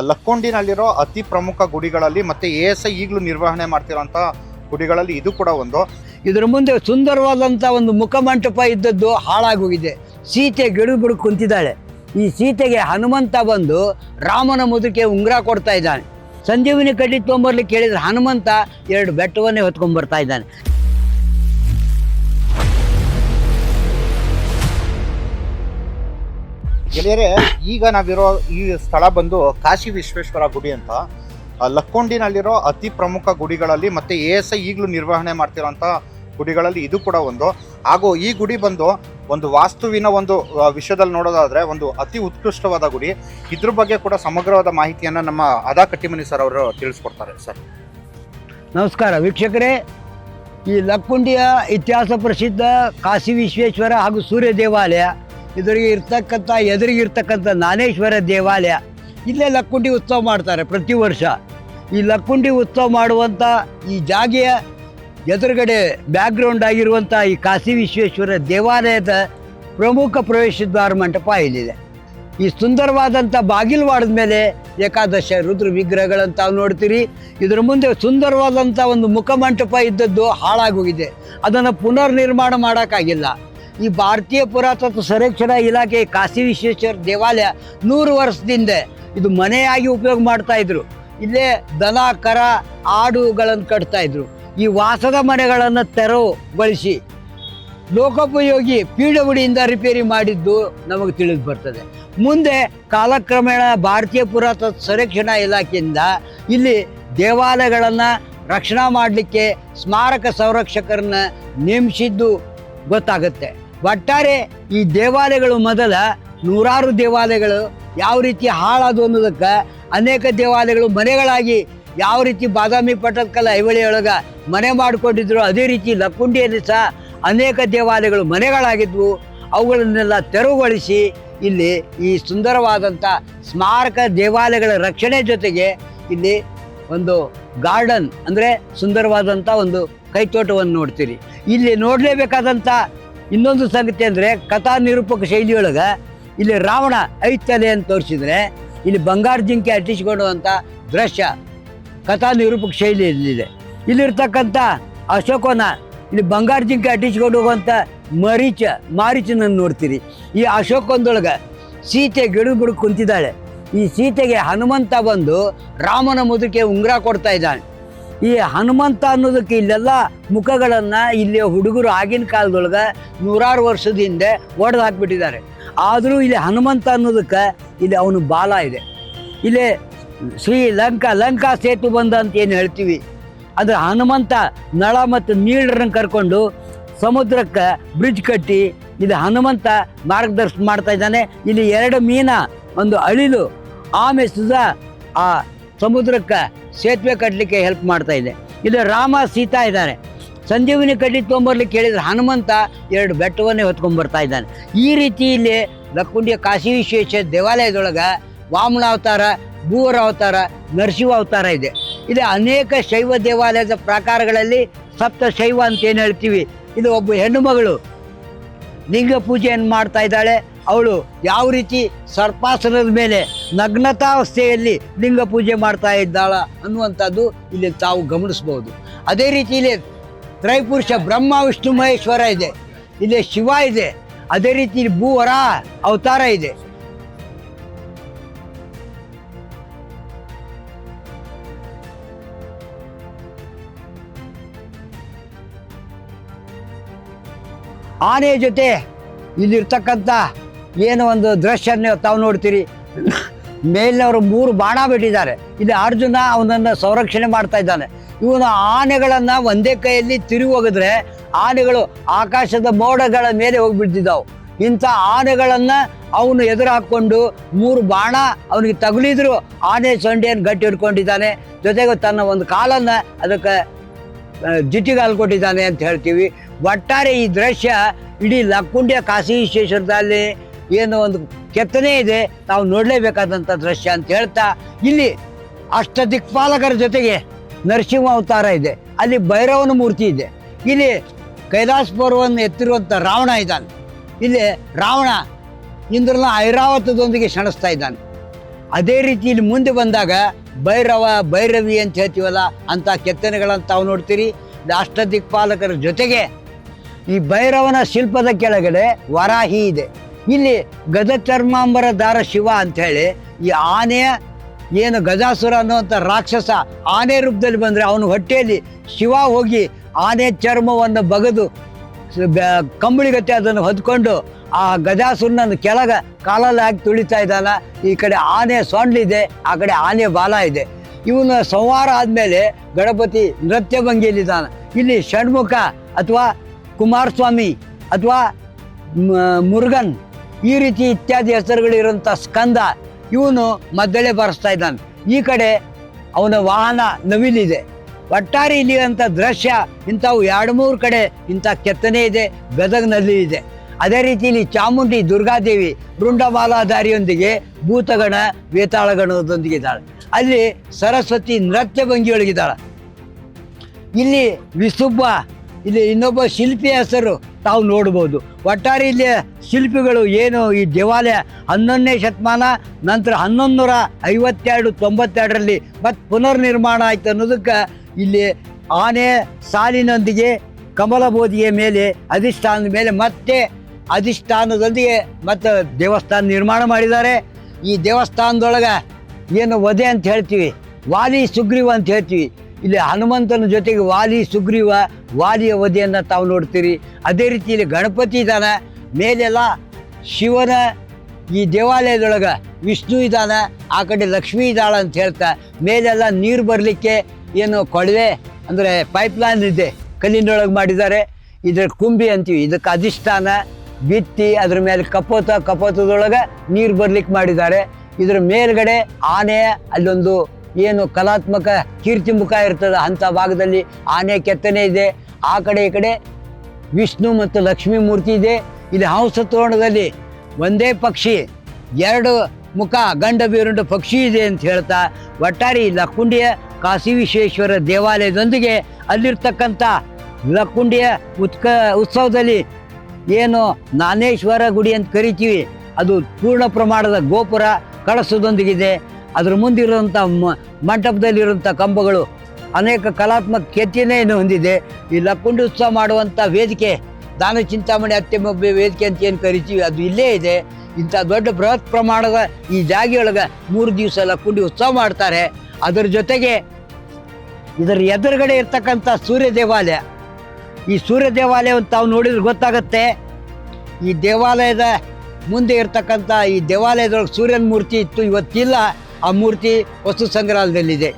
ಲಕ್ಕೊಂಡಿನಲ್ಲಿರೋ ಅತಿ ಪ್ರಮುಖ ಗುಡಿಗಳಲ್ಲಿ ಮತ್ತೆ ಎ ಎಸ್ ಐ ಈಗಲೂ ನಿರ್ವಹಣೆ ಮಾಡ್ತಿರೋಂಥ ಗುಡಿಗಳಲ್ಲಿ ಇದು ಕೂಡ ಒಂದು. ಇದರ ಮುಂದೆ ಸುಂದರವಾದಂಥ ಒಂದು ಮುಖಮಂಟಪ ಇದ್ದದ್ದು ಹಾಳಾಗೋಗಿದೆ. ಸೀತೆ ಗೆಳು ಬಿಡು ಕುಂತಿದ್ದಾಳೆ. ಈ ಸೀತೆಗೆ ಹನುಮಂತ ಬಂದು ರಾಮನ ಮುದುಕೆ ಉಂಗುರ ಕೊಡ್ತಾ ಇದ್ದಾನೆ. ಸಂಜೀವಿನಿ ಕಡ್ಡಿ ತೊಗೊಂಬರ್ಲಿಕ್ಕೆ ಕೇಳಿದ್ರೆ ಹನುಮಂತ ಎರಡು ಬೆಟ್ಟವನ್ನೇ ಹೊತ್ಕೊಂಡ್ಬರ್ತಾ ಇದ್ದಾನೆ. ಗೆಳೆಯರೆ, ಈಗ ನಾವಿರೋ ಈ ಸ್ಥಳ ಬಂದು ಕಾಶಿ ವಿಶ್ವೇಶ್ವರ ಗುಡಿ ಅಂತ. ಲಕ್ಕೊಂಡಿನಲ್ಲಿರೋ ಅತಿ ಪ್ರಮುಖ ಗುಡಿಗಳಲ್ಲಿ ಮತ್ತೆ ಎ ಎಸ್ ಐ ಈಗಲೂ ನಿರ್ವಹಣೆ ಮಾಡ್ತಿರೋಂಥ ಗುಡಿಗಳಲ್ಲಿ ಇದು ಕೂಡ ಒಂದು. ಹಾಗೂ ಈ ಗುಡಿ ಬಂದು ಒಂದು ವಾಸ್ತುವಿನ ಒಂದು ವಿಷಯದಲ್ಲಿ ನೋಡೋದಾದ್ರೆ ಒಂದು ಅತಿ ಉತ್ಕೃಷ್ಟವಾದ ಗುಡಿ. ಇದ್ರ ಬಗ್ಗೆ ಕೂಡ ಸಮಗ್ರವಾದ ಮಾಹಿತಿಯನ್ನ ನಮ್ಮ ಅದಾ ಕಟ್ಟಿಮನಿ ಸರ್ ಅವರು ತಿಳಿಸ್ಕೊಡ್ತಾರೆ ಸರ್. ನಮಸ್ಕಾರ ವೀಕ್ಷಕರೇ. ಈ ಲಕ್ಕುಂಡಿಯ ಇತಿಹಾಸ ಪ್ರಸಿದ್ಧ ಕಾಶಿ ವಿಶ್ವೇಶ್ವರ ಹಾಗೂ ಸೂರ್ಯ ದೇವಾಲಯ ಇದರಿಗೆ ಇರ್ತಕ್ಕಂಥ, ಎದುರಿಗೆ ಇರ್ತಕ್ಕಂಥ ನಾನೇಶ್ವರ ದೇವಾಲಯ. ಇಲ್ಲೇ ಲಕ್ಕುಂಡಿ ಉತ್ಸವ ಮಾಡ್ತಾರೆ ಪ್ರತಿ ವರ್ಷ. ಈ ಲಕ್ಕುಂಡಿ ಉತ್ಸವ ಮಾಡುವಂಥ ಈ ಜಾಗೆಯ ಎದುರುಗಡೆ ಬ್ಯಾಕ್ಗ್ರೌಂಡ್ ಆಗಿರುವಂಥ ಈ ಕಾಶಿ ವಿಶ್ವೇಶ್ವರ ದೇವಾಲಯದ ಪ್ರಮುಖ ಪ್ರವೇಶ ದ್ವಾರ ಮಂಟಪ ಇಲ್ಲಿದೆ. ಈ ಸುಂದರವಾದಂಥ ಬಾಗಿಲವಾಡದ ಮೇಲೆ ಏಕಾದಶ ರುದ್ರ ವಿಗ್ರಹಗಳಂತ ನೋಡ್ತೀರಿ. ಇದರ ಮುಂದೆ ಸುಂದರವಾದಂಥ ಒಂದು ಮುಖಮಂಟಪ ಇದ್ದದ್ದು ಹಾಳಾಗೋಗಿದೆ. ಅದನ್ನು ಪುನರ್ ನಿರ್ಮಾಣ ಮಾಡೋಕ್ಕಾಗಿಲ್ಲ. ಈ ಭಾರತೀಯ ಪುರಾತತ್ವ ಸಂರಕ್ಷಣಾ ಇಲಾಖೆ ಕಾಶಿ ವಿಶ್ವೇಶ್ವರ ದೇವಾಲಯ ನೂರು ವರ್ಷದಿಂದ ಇದು ಮನೆಯಾಗಿ ಉಪಯೋಗ ಮಾಡ್ತಾ ಇದ್ರು. ಇಲ್ಲೇ ದನ, ಕರ, ಆಡುಗಳನ್ನು ಕಟ್ತಾ ಇದ್ರು. ಈ ವಾಸದ ಮನೆಗಳನ್ನು ತೆರವುಗೊಳಿಸಿ ಲೋಕೋಪಯೋಗಿ ಪೀಡಬಡಿಯಿಂದ ರಿಪೇರಿ ಮಾಡಿದ್ದು ನಮಗೆ ತಿಳಿದು ಬರ್ತದೆ ಮುಂದೆ ಕಾಲಕ್ರಮೇಣ ಭಾರತೀಯ ಪುರಾತತ್ವ ಸಂರಕ್ಷಣಾ ಇಲಾಖೆಯಿಂದ ಇಲ್ಲಿ ದೇವಾಲಯಗಳನ್ನು ರಕ್ಷಣಾ ಮಾಡಲಿಕ್ಕೆ ಸ್ಮಾರಕ ಸಂರಕ್ಷಕರನ್ನ ನೇಮಿಸಿದ್ದು ಗೊತ್ತಾಗುತ್ತೆ. ಒಟ್ಟಾರೆ ಈ ದೇವಾಲಯಗಳು ಮೊದಲ ನೂರಾರು ದೇವಾಲಯಗಳು ಯಾವ ರೀತಿ ಹಾಳಾದವು ಅನ್ನೋದಕ್ಕೆ ಅನೇಕ ದೇವಾಲಯಗಳು ಮನೆಗಳಾಗಿ ಯಾವ ರೀತಿ ಬಾದಾಮಿ ಪಟ್ಟದಕಲ್ಲ ಐವಳಿಯೊಳಗ ಮನೆ ಮಾಡಿಕೊಂಡಿದ್ರು, ಅದೇ ರೀತಿ ಲಕ್ಕುಂಡಿಯಲ್ಲಿ ಸಹ ಅನೇಕ ದೇವಾಲಯಗಳು ಮನೆಗಳಾಗಿದ್ವು. ಅವುಗಳನ್ನೆಲ್ಲ ತೆರವುಗೊಳಿಸಿ ಇಲ್ಲಿ ಈ ಸುಂದರವಾದಂಥ ಸ್ಮಾರಕ ದೇವಾಲಯಗಳ ರಕ್ಷಣೆ ಜೊತೆಗೆ ಇಲ್ಲಿ ಒಂದು ಗಾರ್ಡನ್ ಅಂದರೆ ಸುಂದರವಾದಂಥ ಒಂದು ಕೈತೋಟವನ್ನು ನೋಡ್ತೀರಿ. ಇಲ್ಲಿ ನೋಡಲೇಬೇಕಾದಂಥ ಇನ್ನೊಂದು ಸಂಗತಿ ಅಂದರೆ ಕಥಾ ನಿರೂಪಕ ಶೈಲಿಯೊಳಗೆ ಇಲ್ಲಿ ರಾವಣ ಐತಲೆ ಅಂತ ತೋರಿಸಿದ್ರೆ ಇಲ್ಲಿ ಬಂಗಾರ ಜಿಂಕೆ ಅಟ್ಟಿಸಿಕೊಳ್ಳುವಂಥ ದೃಶ್ಯ ಕಥಾ ನಿರೂಪಕ ಶೈಲಿಯಲ್ಲಿದೆ. ಇಲ್ಲಿರ್ತಕ್ಕಂಥ ಅಶೋಕನ ಇಲ್ಲಿ ಬಂಗಾರ ಜಿಂಕೆ ಅಟ್ಟಿಸಿಕೊಂಡು ಹೋಗುವಂಥ ಮರೀಚ, ಮಾರೀಚನನ್ನು ನೋಡ್ತೀರಿ. ಈ ಅಶೋಕನದೊಳಗೆ ಸೀತೆ ಗಿಡದ ಬಿಡಕ್ಕೆ ಕುಂತಿದ್ದಾಳೆ. ಈ ಸೀತೆಗೆ ಹನುಮಂತ ಬಂದು ರಾಮನ ಮುದುಕೆ ಉಂಗುರ ಕೊಡ್ತಾ ಇದ್ದಾನೆ. ಈ ಹನುಮಂತ ಅನ್ನೋದಕ್ಕೆ ಇಲ್ಲೆಲ್ಲ ಮುಖಗಳನ್ನು ಇಲ್ಲಿ ಹುಡುಗರು ಆಗಿನ ಕಾಲದೊಳಗೆ ನೂರಾರು ವರ್ಷದ ಹಿಂದೆ ಒಡೆದು ಹಾಕಿಬಿಟ್ಟಿದ್ದಾರೆ. ಆದರೂ ಇಲ್ಲಿ ಹನುಮಂತ ಅನ್ನೋದಕ್ಕೆ ಇಲ್ಲಿ ಅವನು ಬಾಲ ಇದೆ. ಇಲ್ಲಿ ಶ್ರೀ ಲಂಕಾ ಲಂಕಾ ಸೇತು ಬಂದ ಅಂತ ಏನು ಹೇಳ್ತೀವಿ? ಅಂದರೆ ಹನುಮಂತ ನಳ ಮತ್ತು ನೀಳರನ್ನು ಕರ್ಕೊಂಡು ಸಮುದ್ರಕ್ಕೆ ಬ್ರಿಡ್ಜ್ ಕಟ್ಟಿ ಇಲ್ಲಿ ಹನುಮಂತ ಮಾರ್ಗದರ್ಶನ ಮಾಡ್ತಾ ಇದ್ದಾನೆ. ಇಲ್ಲಿ ಎರಡು ಮೀನ, ಒಂದು ಅಳಿಲು, ಆಮೇಲೆ ಸುಧಾ, ಆ ಸಮುದ್ರಕ್ಕೆ ಸೇತುವೆ ಕಟ್ಟಲಿಕ್ಕೆ ಹೆಲ್ಪ್ ಮಾಡ್ತಾ ಇದೆ. ಇಲ್ಲಿ ರಾಮ, ಸೀತಾ ಇದ್ದಾರೆ. ಸಂಜೀವಿನಿ ಕಡ್ಡಿ ತೊಗೊಂಬರ್ಲಿಕ್ಕೆ ಹೇಳಿದ್ರೆ ಹನುಮಂತ ಎರಡು ಬೆಟ್ಟವನ್ನೇ ಹೊತ್ಕೊಂಡ್ಬರ್ತಾ ಇದ್ದಾನೆ. ಈ ರೀತಿ ಇಲ್ಲಿ ಲಕ್ಕುಂಡಿಯ ಕಾಶಿ ವಿಶ್ವೇಶ್ವರ ದೇವಾಲಯದೊಳಗೆ ವಾಮನ ಅವತಾರ ಭೂವರ ಅವತಾರ ನರಸಿಂಹ ಅವತಾರ ಇದೆ. ಇದು ಅನೇಕ ಶೈವ ದೇವಾಲಯದ ಪ್ರಕಾರಗಳಲ್ಲಿ ಸಪ್ತ ಶೈವ ಅಂತ ಏನು ಹೇಳ್ತೀವಿ? ಇದು ಒಬ್ಬ ಹೆಣ್ಣು ಮಗಳು ಲಿಂಗ ಪೂಜೆಯನ್ನು ಮಾಡ್ತಾ ಇದ್ದಾಳೆ. ಅವಳು ಯಾವ ರೀತಿ ಸರ್ಪಾಸನದ ಮೇಲೆ ನಗ್ನತಾವಸ್ಥೆಯಲ್ಲಿ ಲಿಂಗ ಪೂಜೆ ಮಾಡ್ತಾ ಇದ್ದಾಳ ಅನ್ನುವಂಥದ್ದು ಇಲ್ಲಿ ತಾವು ಗಮನಿಸ್ಬೋದು. ಅದೇ ರೀತಿ ಇಲ್ಲಿ ತ್ರೈಪುರುಷ ಬ್ರಹ್ಮ, ವಿಷ್ಣು, ಮಹೇಶ್ವರ ಇದೆ. ಇಲ್ಲಿ ಶಿವ ಇದೆ. ಅದೇ ರೀತಿ ಭೂವರ ಅವತಾರ ಇದೆ. ಆನೆಯ ಜೊತೆ ಇಲ್ಲಿರ್ತಕ್ಕಂಥ ಏನು ಒಂದು ದೃಶ್ಯ ತಾವು ನೋಡ್ತೀರಿ. ಮೇಲಿನವರು ಮೂರು ಬಾಣ ಬಿಟ್ಟಿದ್ದಾರೆ. ಇಲ್ಲಿ ಅರ್ಜುನ ಅವನನ್ನು ಸಂರಕ್ಷಣೆ ಮಾಡ್ತಾ ಇದ್ದಾನೆ. ಇವನು ಆನೆಗಳನ್ನು ಒಂದೇ ಕೈಯಲ್ಲಿ ತಿರುಗಿ ಹೋಗಿದ್ರೆ ಆನೆಗಳು ಆಕಾಶದ ಮೋಡಗಳ ಮೇಲೆ ಹೋಗಿಬಿಡ್ತಿದ್ದಾವೆ. ಇಂಥ ಆನೆಗಳನ್ನು ಅವನು ಎದುರು ಹಾಕ್ಕೊಂಡು ಮೂರು ಬಾಣ ಅವನಿಗೆ ತಗುಲಿದ್ರು ಆನೆ ಸೊಂಡೆಯನ್ನು ಗಟ್ಟಿ ಹಿಡ್ಕೊಂಡಿದ್ದಾನೆ. ಜೊತೆಗೆ ತನ್ನ ಒಂದು ಕಾಲನ್ನು ಅದಕ್ಕೆ ಜಿಟಿಗಾಲು ಕೊಟ್ಟಿದ್ದಾನೆ ಅಂತ ಹೇಳ್ತೀವಿ. ಒಟ್ಟಾರೆ ಈ ದೃಶ್ಯ ಇಡೀ ಲಕ್ಕುಂಡ್ಯ ಕಾಶಿ ವಿಶ್ವೇಶ್ವರದಲ್ಲಿ ಏನು ಒಂದು ಕೆತ್ತನೆ ಇದೆ, ನಾವು ನೋಡಲೇಬೇಕಾದಂಥ ದೃಶ್ಯ ಅಂತ ಹೇಳ್ತಾ, ಇಲ್ಲಿ ಅಷ್ಟ ದಿಕ್ಪಾಲಕರ ಜೊತೆಗೆ ನರಸಿಂಹ ಅವತಾರ ಇದೆ, ಅಲ್ಲಿ ಭೈರವನ ಮೂರ್ತಿ ಇದೆ. ಇಲ್ಲಿ ಕೈಲಾಸ ಪರ್ವವನ್ನು ಎತ್ತಿರುವಂಥ ರಾವಣ ಇದ್ದಾನೆ. ಇಲ್ಲಿ ರಾವಣ ಇಂದ್ರನ ಐರಾವತದೊಂದಿಗೆ ಕ್ಷಣಿಸ್ತಾ ಇದ್ದಾನೆ. ಅದೇ ರೀತಿ ಇಲ್ಲಿ ಮುಂದೆ ಬಂದಾಗ ಭೈರವ, ಭೈರವಿ ಅಂತ ಹೇಳ್ತೀವಲ್ಲ, ಅಂಥ ಕೆತ್ತನೆಗಳನ್ನು ತಾವು ನೋಡ್ತೀರಿ. ಅಷ್ಟದಿಕ್ಪಾಲಕರ ಜೊತೆಗೆ ಈ ಭೈರವನ ಶಿಲ್ಪದ ಕೆಳಗಡೆ ವರಾಹಿ ಇದೆ. ಇಲ್ಲಿ ಗದ ಚರ್ಮಾಂಬರ ದಾರ ಶಿವ ಅಂಥೇಳಿ ಈ ಆನೆಯ ಏನು ಗಜಾಸುರ ಅನ್ನುವಂಥ ರಾಕ್ಷಸ ಆನೆ ರೂಪದಲ್ಲಿ ಬಂದರೆ ಅವನ ಹೊಟ್ಟೆಯಲ್ಲಿ ಶಿವ ಹೋಗಿ ಆನೆ ಚರ್ಮವನ್ನು ಬಗೆದು ಕಂಬಳಿಗತ್ತೆ ಅದನ್ನು ಹೊದ್ಕೊಂಡು ಆ ಗಜಾಸುರನನ್ನು ಕೆಳಗ ಕಾಲಲ್ಲಿ ಹಾಕಿ ತುಳಿತಾ ಇದ್ದಾನ. ಈ ಕಡೆ ಆನೆ ಸೊಂಡ್ಲಿದೆ ಆ ಕಡೆ ಆನೆ ಬಾಲ ಇದೆ. ಇವನ ಸಂವಾರ ಆದಮೇಲೆ ಗಣಪತಿ ನೃತ್ಯ ಭಂಗಿಯಲ್ಲಿದ್ದಾನೆ. ಇಲ್ಲಿ ಷಣ್ಮುಖ ಅಥವಾ ಕುಮಾರಸ್ವಾಮಿ ಅಥವಾ ಮುರುಗನ್ ಈ ರೀತಿ ಇತ್ಯಾದಿ ಹೆಸರುಗಳಿರುವಂಥ ಸ್ಕಂದ, ಇವನು ಮದ್ದಳೆ ಬರೆಸ್ತಾ ಇದ್ದಾನೆ. ಈ ಕಡೆ ಅವನ ವಾಹನ ನವಿಲಿದೆ. ಒಟ್ಟಾರೆ ಇಲ್ಲಿರುವಂಥ ದೃಶ್ಯ ಇಂಥವು ಎರಡು ಮೂರು ಕಡೆ ಇಂಥ ಕೆತ್ತನೆ ಇದೆ, ಗದಗ್ನಲ್ಲಿ ಇದೆ. ಅದೇ ರೀತಿ ಇಲ್ಲಿ ಚಾಮುಂಡಿ ದುರ್ಗಾದೇವಿ ವೃಂಡಮಾಲಾಧಾರಿಯೊಂದಿಗೆ ಭೂತಗಣ ವೇತಾಳಗಣದೊಂದಿಗೆ ಇದ್ದಾಳೆ. ಅಲ್ಲಿ ಸರಸ್ವತಿ ನೃತ್ಯ ಭಂಗಿಯೊಳಗಿದ್ದಾಳೆ. ಇಲ್ಲಿ ವಿಸುಬ್ಬ, ಇಲ್ಲಿ ಇನ್ನೊಬ್ಬ ಶಿಲ್ಪಿ ಹೆಸರು ತಾವು ನೋಡ್ಬೋದು. ಒಟ್ಟಾರೆ ಇಲ್ಲಿ ಶಿಲ್ಪಿಗಳು ಏನು ಈ ದೇವಾಲಯ ಹನ್ನೊಂದನೇ ಶತಮಾನ, ನಂತರ ಹನ್ನೊಂದು ನೂರ ಐವತ್ತೆರಡು ತೊಂಬತ್ತೆರಡರಲ್ಲಿ ಮತ್ತು ಪುನರ್ನಿರ್ಮಾಣ ಆಯ್ತು ಅನ್ನೋದಕ್ಕೆ ಇಲ್ಲಿ ಆನೆ ಸಾಲಿನೊಂದಿಗೆ ಕಮಲಬೋಧಿಗೆ ಮೇಲೆ ಅಧಿಷ್ಠಾನದ ಮೇಲೆ ಮತ್ತೆ ಅಧಿಷ್ಠಾನದೊಂದಿಗೆ ಮತ್ತು ದೇವಸ್ಥಾನ ನಿರ್ಮಾಣ ಮಾಡಿದ್ದಾರೆ. ಈ ದೇವಸ್ಥಾನದೊಳಗೆ ಏನು ವಧೆ ಅಂತ ಹೇಳ್ತೀವಿ, ವಾಲಿ ಸುಗ್ರೀವ ಅಂತ ಹೇಳ್ತೀವಿ. ಇಲ್ಲಿ ಹನುಮಂತನ ಜೊತೆಗೆ ವಾಲಿ ಸುಗ್ರೀವ ವಾಲಿಯ ವಧೆಯನ್ನು ತಾವು ನೋಡ್ತೀರಿ. ಅದೇ ರೀತಿ ಇಲ್ಲಿ ಗಣಪತಿ ಇದ್ದಾನೆ. ಮೇಲೆಲ್ಲ ಶಿವನ ಈ ದೇವಾಲಯದೊಳಗೆ ವಿಷ್ಣು ಇದ್ದಾನೆ. ಆ ಕಡೆ ಲಕ್ಷ್ಮೀ ಇದ್ದಾಳೆ ಅಂತ ಹೇಳ್ತಾ, ಮೇಲೆಲ್ಲ ನೀರು ಬರಲಿಕ್ಕೆ ಏನು ಕೊಳವೆ, ಅಂದರೆ ಪೈಪ್ಲೈನ್ ಇದೆ, ಕಲ್ಲಿನೊಳಗೆ ಮಾಡಿದ್ದಾರೆ. ಇದರ ಕುಂಬಿ ಅಂತೀವಿ, ಇದಕ್ಕೆ ಅಧಿಷ್ಠಾನ, ಬಿತ್ತಿ, ಅದ್ರ ಮೇಲೆ ಕಪೋತ, ಕಪೋತದೊಳಗೆ ನೀರು ಬರ್ಲಿಕ್ಕೆ ಮಾಡಿದ್ದಾರೆ. ಇದ್ರ ಮೇಲ್ಗಡೆ ಆನೆ, ಅಲ್ಲೊಂದು ಏನು ಕಲಾತ್ಮಕ ಕೀರ್ತಿ ಮುಖ ಇರ್ತದೆ ಅಂಥ ಭಾಗದಲ್ಲಿ ಆನೆ ಕೆತ್ತನೆ ಇದೆ. ಆ ಕಡೆ ಈ ಕಡೆ ವಿಷ್ಣು ಮತ್ತು ಲಕ್ಷ್ಮೀ ಮೂರ್ತಿ ಇದೆ. ಇಲ್ಲಿ ಹಂಸ ತೋರಣದಲ್ಲಿ ಒಂದೇ ಪಕ್ಷಿ, ಎರಡು ಮುಖ, ಗಂಡ ಬೀರುಂಡು ಪಕ್ಷಿ ಇದೆ ಅಂತ ಹೇಳ್ತಾ ಒಟ್ಟಾರೆ ಲಕ್ಕುಂಡಿಯ ಕಾಶಿ ವಿಶ್ವೇಶ್ವರ ದೇವಾಲಯದೊಂದಿಗೆ ಅಲ್ಲಿರ್ತಕ್ಕಂಥ ಲಕ್ಕುಂಡಿಯ ಉತ್ಕ, ಉತ್ಸವದಲ್ಲಿ ಏನು ನಾನೇಶ್ವರ ಗುಡಿ ಅಂತ ಕರಿತೀವಿ, ಅದು ಪೂರ್ಣ ಪ್ರಮಾಣದ ಗೋಪುರ ಕಳಸದೊಂದಿಗಿದೆ. ಅದ್ರ ಮುಂದಿರುವಂಥ ಮಂಟಪದಲ್ಲಿರುವಂಥ ಕಂಬಗಳು ಅನೇಕ ಕಲಾತ್ಮಕ ಕೆತ್ತನೆಯನ್ನು ಹೊಂದಿದೆ. ಈ ಲಕ್ಕುಂಡಿ ಉತ್ಸವ ಮಾಡುವಂಥ ವೇದಿಕೆ, ದಾನ ಚಿಂತಾಮಣಿ ಅತ್ಯಮೊಬ್ಬ ವೇದಿಕೆ ಅಂತ ಏನು ಕರಿತೀವಿ, ಅದು ಇಲ್ಲೇ ಇದೆ. ಇಂಥ ದೊಡ್ಡ ಬೃಹತ್ ಪ್ರಮಾಣದ ಈ ಜಾಗಿಯೊಳಗೆ ಮೂರು ದಿವಸ ಲಕ್ಕುಂಡಿ ಉತ್ಸವ ಮಾಡ್ತಾರೆ. ಅದರ ಜೊತೆಗೆ ಇದರ ಎದುರುಗಡೆ ಇರ್ತಕ್ಕಂಥ ಸೂರ್ಯ ದೇವಾಲಯ. ಈ ಸೂರ್ಯ ದೇವಾಲಯವನ್ನು ತಾವು ನೋಡಿದ್ರೆ ಗೊತ್ತಾಗತ್ತೆ. ಈ ದೇವಾಲಯದ ಮುಂದೆ ಇರ್ತಕ್ಕಂಥ ಈ ದೇವಾಲಯದೊಳಗೆ ಸೂರ್ಯನ ಮೂರ್ತಿ ಇತ್ತು, ಇವತ್ತಿಲ್ಲ. ಆ ಮೂರ್ತಿ ವಸ್ತು ಸಂಗ್ರಹಾಲಯದಲ್ಲಿದೆ.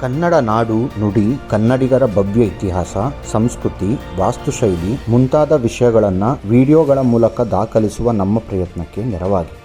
ಕನ್ನಡ ನಾಡು, ನುಡಿ, ಕನ್ನಡಿಗರ ಭವ್ಯ ಇತಿಹಾಸ, ಸಂಸ್ಕೃತಿ, ವಾಸ್ತುಶೈಲಿ ಮುಂತಾದ ವಿಷಯಗಳನ್ನು ವಿಡಿಯೋಗಳ ಮೂಲಕ ದಾಖಲಿಸುವ ನಮ್ಮ ಪ್ರಯತ್ನಕ್ಕೆ ನೆರವಾಗಿ